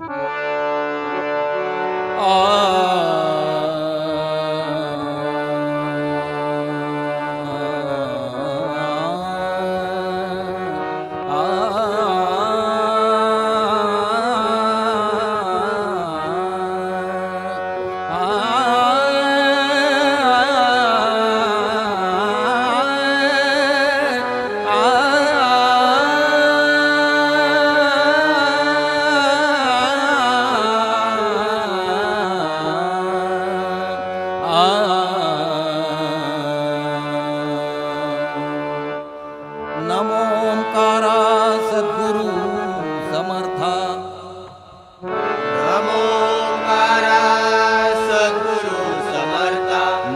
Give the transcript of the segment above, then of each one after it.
नमो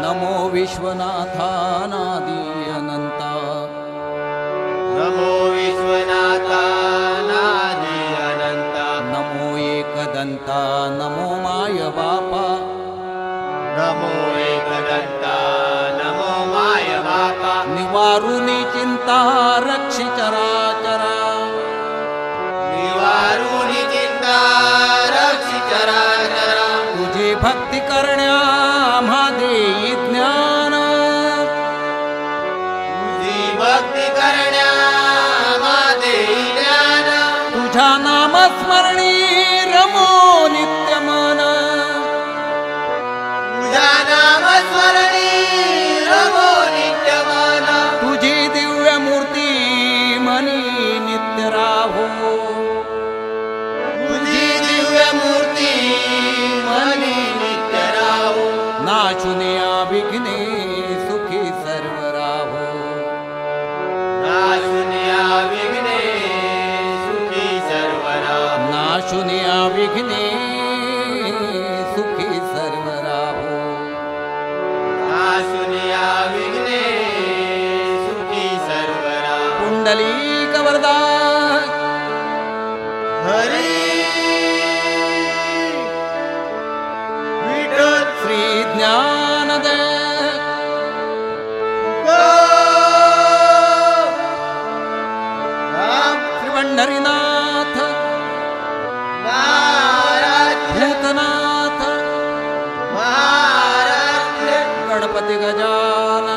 नमो विश्वनाथानादि अनंता नमो विश्वनाथा नादी अनंता नमो एकदंता नमो माय बापा। नमो एकदंता नमो माय बापा। निवारुनी चिंता रक्षि चराचरा। निवारुणी चिंता रक्षि चराचरा। तुझी भक्ती करण्या तुझ्या नामस्मरणी रमो नित्य मन तुझ्या नाम स्मरणी रमो नित्यमान. तुझी दिव्य मूर्ती मनी नित्य राहो. तुझी दिव्य मूर्ती मनी नित्य राहो. नाशुनिया विघ्ने सुखी सर्व राहो। नाशुनिया विघ्ने सुखी सर्वरा कुंडली कवरदान हरी श्री ज्ञानदय राम पति गजान